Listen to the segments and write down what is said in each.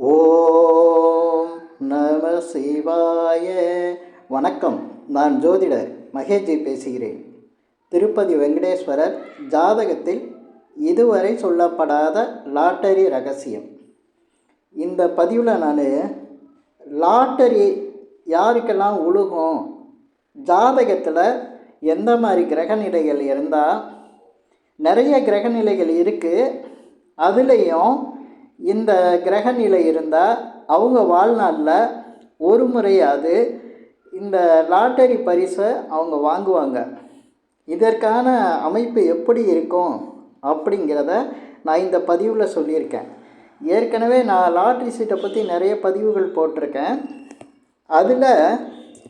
ஓம் நம சிவாய. வணக்கம். நான் ஜோதிடர் மகேஜி பேசுகிறேன். திருப்பதி வெங்கடேஸ்வரர் ஜாதகத்தில் இதுவரை சொல்லப்படாத லாட்டரி ரகசியம். இந்த பதிவில் நான் லாட்டரி யாருக்கெல்லாம் உழுகும்? ஜாதகத்தில் எந்த மாதிரி கிரகநிலைகள் இருந்தால் நிறைய கிரகநிலைகள் இருக்குது அதுலேயும் இந்த கிரக நிலை இருந்தால் அவங்க வாழ்நாளில் ஒரு முறையாவது இந்த லாட்டரி பரிசை அவங்க வாங்குவாங்க. இதற்கான அமைப்பு எப்படி இருக்கும் அப்படிங்கிறத நான் இந்த பதிவில் சொல்லியிருக்கேன். ஏற்கனவே நான் லாட்ரி சீட்டை பற்றி நிறைய பதிவுகள் போட்டிருக்கேன். அதில்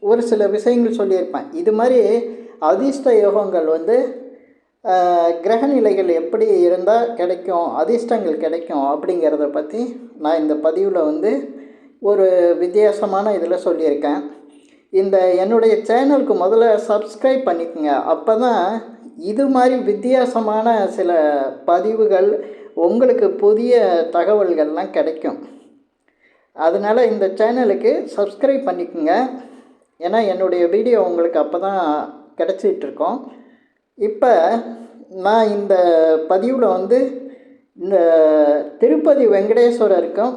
ஒரு சில விஷயங்கள் சொல்லியிருப்பேன். இது மாதிரி அதிர்ஷ்ட யோகங்கள் வந்து கிரகநிலைகள் எப்படி இருந்தால் கிடைக்கும் அதிர்ஷ்டங்கள் கிடைக்கும் அப்படிங்கிறத பற்றி நான் இந்த பதிவில் வந்து ஒரு வித்தியாசமான இதில் சொல்லியிருக்கேன். இந்த என்னுடைய சேனலுக்கு முதல்ல சப்ஸ்கிரைப் பண்ணிக்கோங்க. அப்போ தான் இது மாதிரி வித்தியாசமான சில பதிவுகள் உங்களுக்கு புதிய தகவல்கள்லாம் கிடைக்கும். அதனால் இந்த சேனலுக்கு சப்ஸ்கிரைப் பண்ணிக்கோங்க. ஏன்னா என்னுடைய வீடியோ உங்களுக்கு அப்போ தான் கிடச்சிட்ருக்கோம். இப்போ நான் இந்த பதிவில் வந்து இந்த திருப்பதி வெங்கடேஸ்வரருக்கும்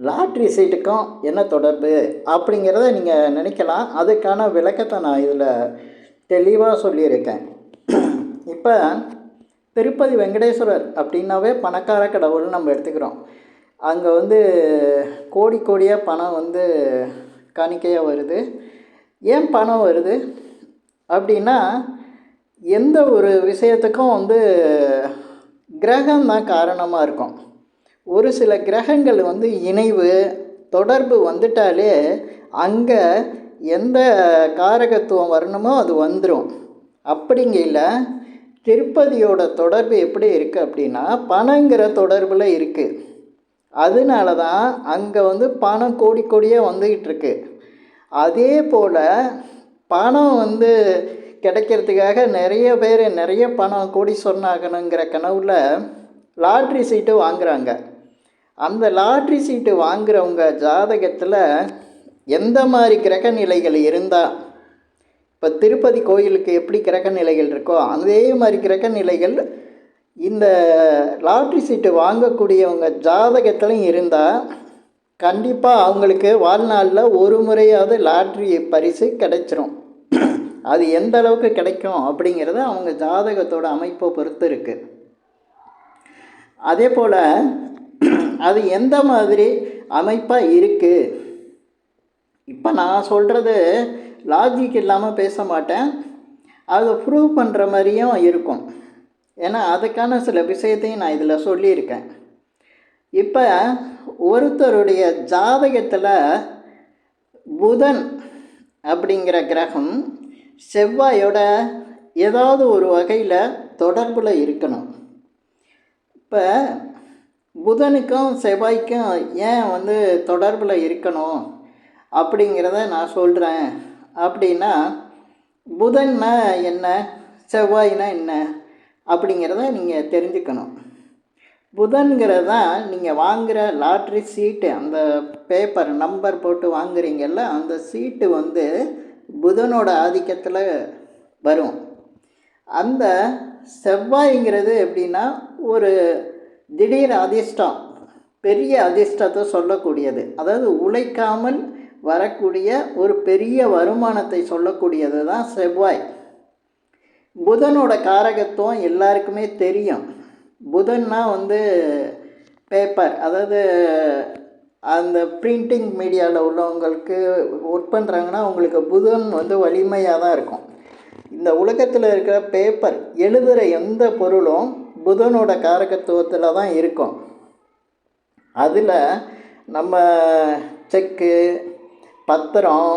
லாட்ரி சீட்டுக்கும் என்ன தொடர்பு அப்படிங்கிறத நீங்கள் நினைக்கலாம். அதுக்கான விளக்கத்தை நான் இதில் தெளிவாக சொல்லியிருக்கேன். இப்போ திருப்பதி வெங்கடேஸ்வரர் அப்படின்னாவே பணக்கார கடவுள்னு நம்ம எடுத்துக்கிறோம். அங்கே வந்து கோடி கோடியாக பணம் வந்து காணிக்கையாக வருது. ஏன் பணம் வருது அப்படின்னா எந்த ஒரு விஷயத்துக்கும் வந்து கிரகம் தான் காரணமாக இருக்கும். ஒரு சில கிரகங்கள் வந்து இணைவு தொடர்பு வந்துட்டாலே அங்கே எந்த காரகத்துவம் வரணுமோ அது வந்துடும் அப்படிங்கல திருப்பதியோட தொடர்பு எப்படி இருக்குது அப்படின்னா பணங்கிற தொடர்பில் இருக்குது அதனால தான் அங்கே வந்து பணம் கோடி கோடியாக வந்துக்கிட்டு இருக்கு. அதே போல் பணம் வந்து கிடைக்கிறதுக்காக நிறைய பேர் நிறைய பணம் கோடீஸ்வரன் ஆகணுங்கிற கனவில் லாட்ரி சீட்டு வாங்குகிறாங்க அந்த லாட்ரி சீட்டு வாங்குறவங்க ஜாதகத்தில் எந்த மாதிரி கிரக நிலைகள் இருந்தால் இப்போ திருப்பதி கோயிலுக்கு எப்படி கிரக நிலைகள் இருக்கோ அதே மாதிரி கிரக நிலைகள் இந்த லாட்ரி சீட்டு வாங்கக்கூடியவங்க ஜாதகத்துலையும் இருந்தால் கண்டிப்பாக அவங்களுக்கு வாழ்நாளில் ஒரு முறையாவது லாட்ரி பரிசு கிடைச்சிரும். அது எந்த அளவுக்கு கிடைக்கும் அப்படிங்கிறது அவங்க ஜாதகத்தோட அமைப்பை பொறுத்து இருக்குது அதே போல் அது எந்த மாதிரி அமைப்பாக இருக்குது இப்போ நான் சொல்கிறது லாஜிக் இல்லாமல் பேச மாட்டேன். அதை ப்ரூவ் பண்ணுற மாதிரியும் இருக்கும். ஏன்னா அதுக்கான சில விஷயத்தையும் நான் இதில் சொல்லியிருக்கேன். இப்போ ஒருத்தருடைய ஜாதகத்தில் புதன் அப்படிங்கிற கிரகம் செவ்வாயோட ஏதாவது ஒரு வகையில் தொடர்பில் இருக்கணும். இப்போ புதனுக்கும் செவ்வாய்க்கும் ஏன் வந்து தொடர்பில் இருக்கணும் அப்படிங்கிறத நான் சொல்கிறேன் அப்படின்னா புதன்னா என்ன செவ்வாய்னா என்ன அப்படிங்கிறத நீங்கள் தெரிஞ்சுக்கணும். புதன்கிறது தான் நீங்கள் வாங்குகிற லாட்ரி சீட்டு அந்த பேப்பர் நம்பர் போட்டு வாங்குறீங்கல்ல அந்த சீட்டு வந்து புதனோட ஆதிக்கத்தில் வரும். அந்த செவ்வாய்ங்கிறது எப்படின்னா ஒரு திடீர் அதிர்ஷ்டம் பெரிய அதிர்ஷ்டத்தை சொல்லக்கூடியது. அதாவது உழைக்காமல் வரக்கூடிய ஒரு பெரிய வருமானத்தை சொல்லக்கூடியது தான் செவ்வாய். புதனோட காரகத்துவம் எல்லாருக்குமே தெரியும். புதன்னா வந்து பேப்பர் அதாவது அந்த பிரிண்டிங் மீடியாவில் உள்ளவங்களுக்கு ஒர்க் பண்ணுறாங்கன்னா அவங்களுக்கு புதன் வந்து வலிமையாக தான் இருக்கும். இந்த உலகத்தில் இருக்கிற பேப்பர் எழுதுகிற எந்த பொருளும் புதனோட காரகத்துவத்தில் தான் இருக்கும். அதில் நம்ம செக்கு பத்திரம்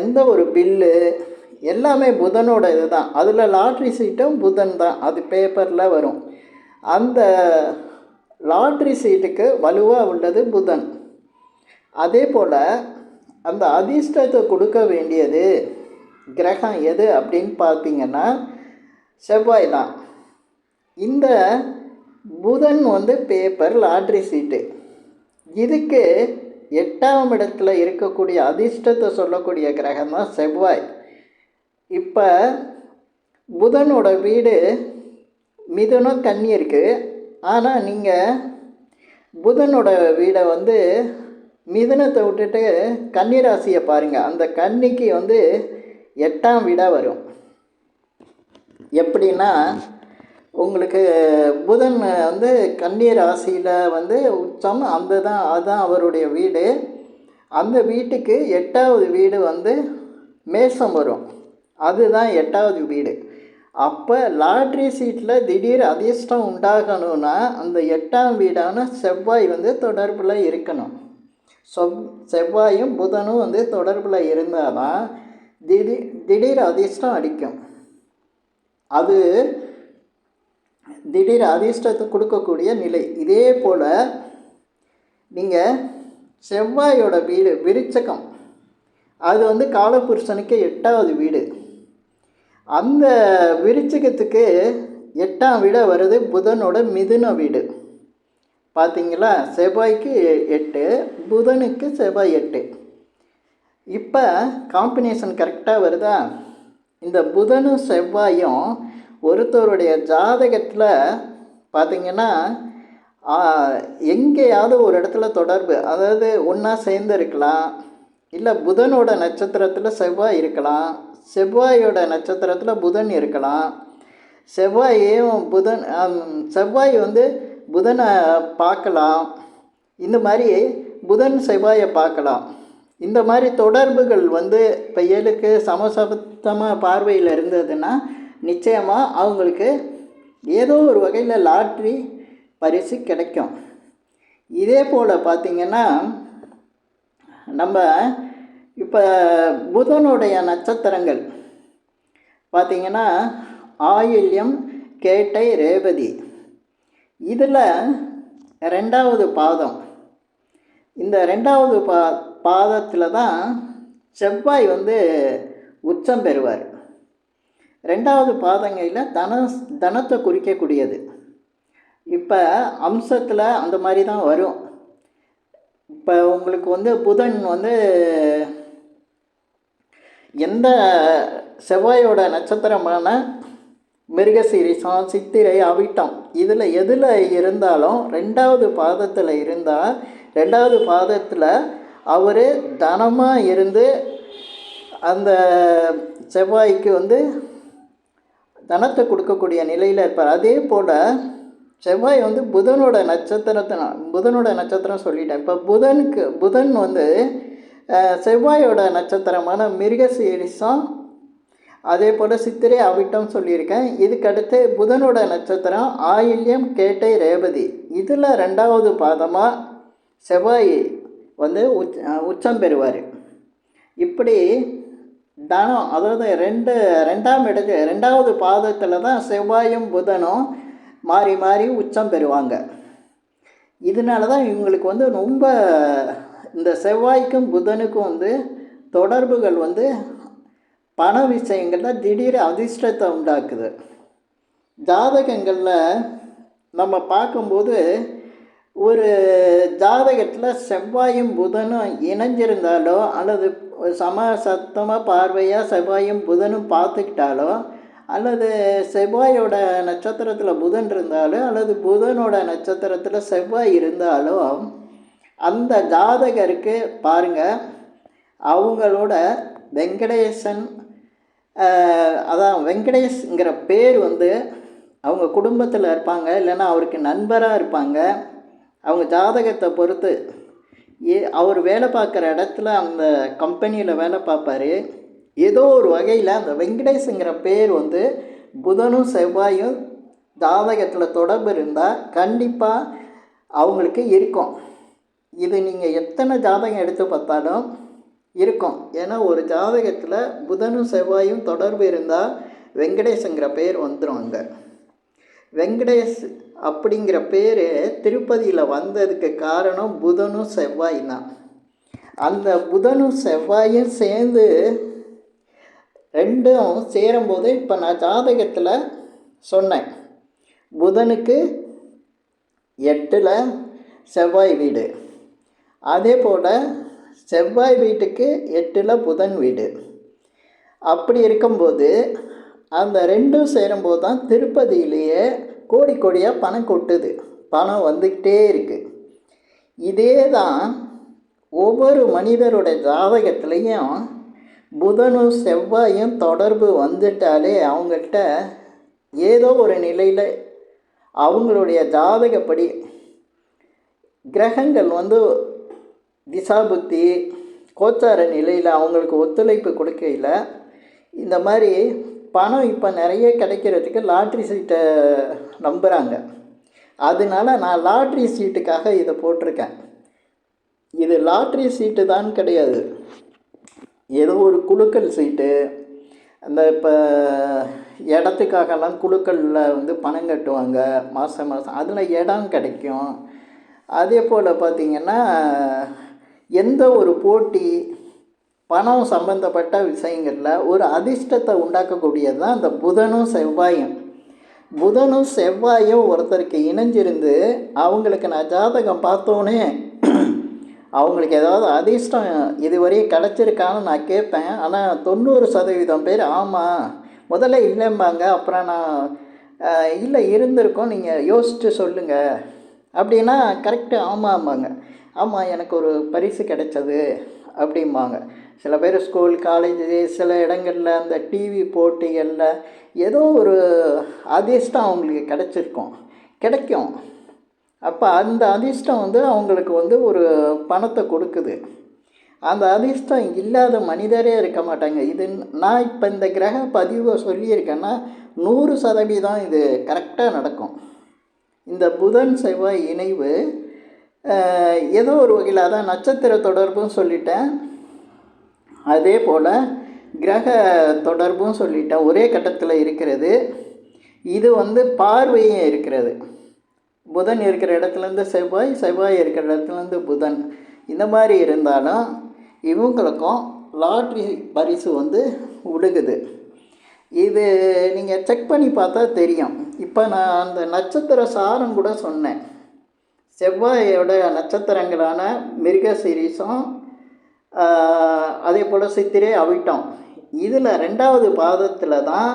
எந்த ஒரு பில்லு எல்லாமே புதனோட இது தான் அதில் லாட்ரி சீட்டும் புதன் தான். அது பேப்பரில் வரும். அந்த லாட்ரி சீட்டுக்கு வலுவாக உள்ளது புதன். அதே போல் அந்த அதிர்ஷ்டத்தை கொடுக்க வேண்டியது கிரகம் எது அப்படின்னு பார்த்தீங்கன்னா செவ்வாய் தான். இந்த புதன் வந்து பேப்பர் லாட்ரி சீட்டு. இதுக்கு எட்டாம் இடத்துல இருக்கக்கூடிய அதிர்ஷ்டத்தை சொல்லக்கூடிய கிரகம் தான் செவ்வாய். இப்போ புதனோட வீடு மிதுனம் கன்னி இருக்குது ஆனால் நீங்கள் புதனோட வீடை வந்து மிதுனத்தை விட்டுட்டு கன்னி ராசியை பாருங்கள் அந்த கன்னிக்கு வந்து எட்டாம் வீடாக வரும். எப்படின்னா உங்களுக்கு புதன் வந்து கன்னி ராசியில் வந்து உச்சம். அந்த தான் அதுதான் அவருடைய வீடு. அந்த வீட்டுக்கு எட்டாவது வீடு வந்து மேசம் வரும். அதுதான் எட்டாவது வீடு. அப்போ லாட்ரி சீட்டில் திடீர் அதிர்ஷ்டம் உண்டாகணும்னா அந்த எட்டாம் வீடான செவ்வாய் வந்து தொடர்பில் இருக்கணும். சொவ் செவ்வாயும் புதனும் வந்து தொடர்பில் இருந்தால் தான் திடீர் திடீர் அதிர்ஷ்டம் அடிக்கும். அது திடீர் அதிர்ஷ்டத்தை கொடுக்கக்கூடிய நிலை. இதே போல் நீங்கள் செவ்வாயோட வீடு விருச்சகம். அது வந்து காலபுருஷனுக்கு எட்டாவது வீடு. அந்த விருச்சிகத்துக்கு எட்டாம் வீடாக வருது புதனோட மிதுன வீடு. பார்த்தீங்களா செவ்வாய்க்கு எட்டு புதனுக்கு செவ்வாய் எட்டு. இப்போ காம்பினேஷன் கரெக்டாக வருதா? இந்த புதனும் செவ்வாயும் ஒருத்தருடைய ஜாதகத்தில் பார்த்திங்கன்னா எங்கேயாவது ஒரு இடத்துல தொடர்பு. அதாவது ஒன்றா சேர்ந்து இருக்கலாம். இல்லை புதனோட நட்சத்திரத்தில் செவ்வாய் இருக்கலாம். செவ்வாயோட நட்சத்திரத்தில் புதன் இருக்கலாம். செவ்வாயையும் புதன் செவ்வாய் வந்து புதனை பார்க்கலாம். இந்த மாதிரி புதன் செவ்வாயை பார்க்கலாம். இந்த மாதிரி தொடர்புகள் வந்து இப்போ ஏழுக்கு சமசப்தமாக பார்வையில் இருந்ததுன்னா நிச்சயமாக அவங்களுக்கு ஏதோ ஒரு வகையில் லாட்ரி பரிசு கிடைக்கும். இதே போல் பார்த்திங்கன்னா நம்ம இப்போ புதனுடைய நட்சத்திரங்கள். பார்த்திங்கன்னா ஆயில்யம் கேட்டை ரேவதி. இதில் ரெண்டாவது பாதம். இந்த ரெண்டாவது பா பாதத்தில் தான் செவ்வாய் வந்து உச்சம் பெறுவார். ரெண்டாவது பாதங்களில் தன தனத்தை குறிக்கக்கூடியது. இப்போ அம்சத்தில் அந்த மாதிரி தான் வரும். இப்போ உங்களுக்கு வந்து புதன் வந்து எந்த செவ்வாயோட நட்சத்திரமான மிருகசீரிசம் சித்திரை அவிட்டம் இதில் எதில் இருந்தாலும் ரெண்டாவது பாதத்தில் இருந்தால் ரெண்டாவது பாதத்தில் அவர் தனமாக இருந்து அந்த செவ்வாய்க்கு வந்து தனத்தை கொடுக்கக்கூடிய நிலையில் இருப்பார். அதே போல் செவ்வாய் வந்து புதனோட நட்சத்திரத்தை புதனோட நட்சத்திரம் சொல்லிட்டேன். இப்போ புதனுக்கு புதன் வந்து செவ்வாயோட நட்சத்திரமான மிருகசீரிசம் அதே போல் சித்திரை அவிட்டம் சொல்லியிருக்கேன். இதுக்கடுத்து புதனோட நட்சத்திரம் ஆயில்யம் கேட்டை ரேவதி. இதில் ரெண்டாவது பாதமாக செவ்வாய் வந்து உச் உச்சம் பெறுவார். இப்படி தனம் அதாவது ரெண்டு ரெண்டாம் இடத்து ரெண்டாவது பாதத்தில் தான் செவ்வாயும் புதனும் மாறி மாறி உச்சம் பெறுவாங்க. இதனால தான் இவங்களுக்கு வந்து ரொம்ப இந்த செவ்வாய்க்கும் புதனுக்கும் வந்து தொடர்புகள் வந்து பண விஷயங்களில் திடீர் அதிர்ஷ்டத்தை உண்டாக்குது. ஜாதகங்களில் நம்ம பார்க்கும்போது ஒரு ஜாதகத்தில் செவ்வாயும் புதனும் இணைஞ்சிருந்தாலோ அல்லது சம சத்தமாக பார்வையாக செவ்வாயும் புதனும் பார்த்துக்கிட்டாலோ அல்லது செவ்வாயோட நட்சத்திரத்தில் புதன் இருந்தாலோ அல்லது புதனோட நட்சத்திரத்தில் செவ்வாய் இருந்தாலோ அந்த ஜாதகருக்கு பாருங்கள் அவங்களோட வெங்கடேசன் அதான் வெங்கடேஷ்ங்கிற பேர் வந்து அவங்க குடும்பத்தில் இருப்பாங்க இல்லைன்னா அவருக்கு நண்பராக இருப்பாங்க. அவங்க ஜாதகத்தை பொறுத்து ஏ அவர் வேலை பார்க்குற இடத்துல அந்த கம்பெனியில் வேலை பார்ப்பாரு. ஏதோ ஒரு வகையில் அந்த வெங்கடேஷுங்கிற பேர் வந்து புதனும் செவ்வாயும் ஜாதகத்தில் தொடர்பு இருந்தால் கண்டிப்பாக அவங்களுக்கு இருக்கும். இது நீங்கள் எத்தனை ஜாதகம் எடுத்து பார்த்தாலும் இருக்கும். ஏன்னா ஒரு ஜாதகத்தில் புதனும் செவ்வாயும் தொடர்பு இருந்தால் வெங்கடேஷுங்கிற பேர் வந்துடும் அங்கே. வெங்கடேஷ் அப்படிங்கிற பேர் திருப்பதியில் வந்ததுக்கு காரணம் புதனும் செவ்வாய் தான். அந்த புதனும் செவ்வாயும் சேர்ந்து ரெண்டும் சேரும்போது இப்போ நான் ஜாதகத்தில் சொன்னேன். புதனுக்கு எட்டில் செவ்வாய் வீடு. அதே போல் செவ்வாய் வீட்டுக்கு எட்டில் புதன் வீடு. அப்படி இருக்கும்போது அந்த ரெண்டும் சேரும்போது தான் திருப்பதியிலேயே கோடி கோடியாக பணம் கொட்டுது. பணம் வந்துக்கிட்டே இருக்குது இதே தான் ஒவ்வொரு மனிதருடைய ஜாதகத்துலேயும் புதனும் செவ்வாயும் தொடர்பு வந்துட்டாலே அவங்கள்ட்ட ஏதோ ஒரு நிலையில் அவங்களுடைய ஜாதகப்படி கிரகங்கள் வந்து திசாபுத்தி கோச்சார நிலையில் அவங்களுக்கு ஒத்துழைப்பு கொடுக்கையில் இந்த மாதிரி பணம் இப்போ நிறைய கிடைக்கிறதுக்கு லாட்ரி சீட்டை நம்புகிறாங்க அதனால நான் லாட்ரி சீட்டுக்காக இதை போட்டிருக்கேன். இது லாட்ரி சீட்டு தான் கிடையாது. ஏதோ ஒரு குலுக்கல் சீட்டு அந்த இப்போ இடத்துக்காகலாம் குழுக்களில் வந்து பணம் கட்டுவாங்க மாதம் மாதம் அதில் இடம் கிடைக்கும். அதே போல் பார்த்திங்கன்னா எந்த ஒரு போட்டி பணம் சம்பந்தப்பட்ட விஷயங்களில் ஒரு அதிர்ஷ்டத்தை உண்டாக்கக்கூடியது தான் இந்த புதனும் செவ்வாயும். புதனும் செவ்வாயும் ஒருத்தருக்கு இணைஞ்சிருந்து அவங்களுக்கு நான் ஜாதகம் பார்த்தோன்னே அவங்களுக்கு ஏதாவது அதிர்ஷ்டம் இதுவரையும் கிடச்சிருக்கான்னு நான் கேட்பேன். ஆனால் தொண்ணூறு சதவீதம் பேர் ஆமாம் முதல்ல இல்லைம்பாங்க அப்புறம் நான் இல்லை இருந்திருக்கோம் நீங்கள் யோசித்து சொல்லுங்கள் அப்படின்னா கரெக்டு ஆமாம்பாங்க. ஆமாம் எனக்கு ஒரு பரிசு கிடைச்சது அப்படிம்பாங்க. சில பேர் ஸ்கூல் காலேஜு சில இடங்களில் அந்த டிவி போட்டிகளில் ஏதோ ஒரு அதிர்ஷ்டம் அவங்களுக்கு கிடச்சிருக்கும். கிடைக்கும். அப்போ அந்த அதிர்ஷ்டம் வந்து அவங்களுக்கு வந்து ஒரு பணத்தை கொடுக்குது. அந்த அதிர்ஷ்டம் இல்லாத மனிதரே இருக்க மாட்டாங்க. இது நான் இப்போ இந்த கிரக பதிவை சொல்லியிருக்கேன்னா நூறு சதவீதம் இது கரெக்டாக நடக்கும். இந்த புதன் செவ்வாய் இணைவு ஏதோ ஒரு வகையில் அதான் நட்சத்திர தொடர்பும் சொல்லிட்டேன். அதே போல் கிரக தொடர்பும் சொல்லிட்டேன். ஒரே கட்டத்தில் இருக்கிறது. இது வந்து பார்வையும் இருக்கிறது. புதன் இருக்கிற இடத்துலேருந்து செவ்வாய் செவ்வாய் இருக்கிற இடத்துலேருந்து புதன். இந்த மாதிரி இருந்தாலும் இவங்களுக்கும் லாட்ரி பரிசு வந்து விழுகுது இது நீங்கள் செக் பண்ணி பார்த்தா தெரியும். இப்போ நான் அந்த நட்சத்திர சாரம் கூட சொன்னேன். செவ்வாயோட நட்சத்திரங்களான மிருக சீரிஸும் அதே போல் சித்திரை அவிட்டம். இதில் ரெண்டாவது பாதத்தில் தான்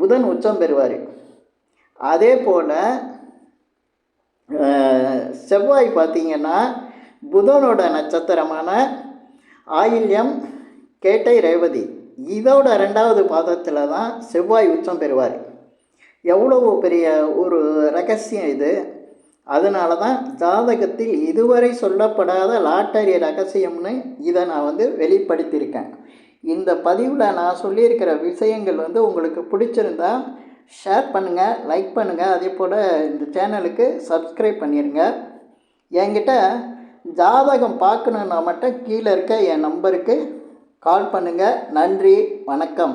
புதன் உச்சம் பெறுவார். அதே போல் செவ்வாய் பார்த்திங்கன்னா புதனோட நட்சத்திரமான ஆயில்யம் கேட்டை ரேவதி. இதோட ரெண்டாவது பாதத்தில் தான் செவ்வாய் உச்சம் பெறுவார். எவ்வளவு பெரிய ஒரு ரகசியம் இது. அதனால தான் ஜாதகத்தில் இதுவரை சொல்லப்படாத லாட்டரி ரகசியம்னு இதை நான் வந்து வெளிப்படுத்தியிருக்கேன். இந்த பதிவில் நான் சொல்லியிருக்கிற விஷயங்கள் வந்து உங்களுக்கு பிடிச்சிருந்தா ஷேர் பண்ணுங்கள் லைக் பண்ணுங்கள் அதே போல் இந்த சேனலுக்கு சப்ஸ்கிரைப் பண்ணிடுங்க என்கிட்ட ஜாதகம் பார்க்கணுன்னா மட்டும் கீழே இருக்க என் நம்பருக்கு கால் பண்ணுங்கள் நன்றி வணக்கம்.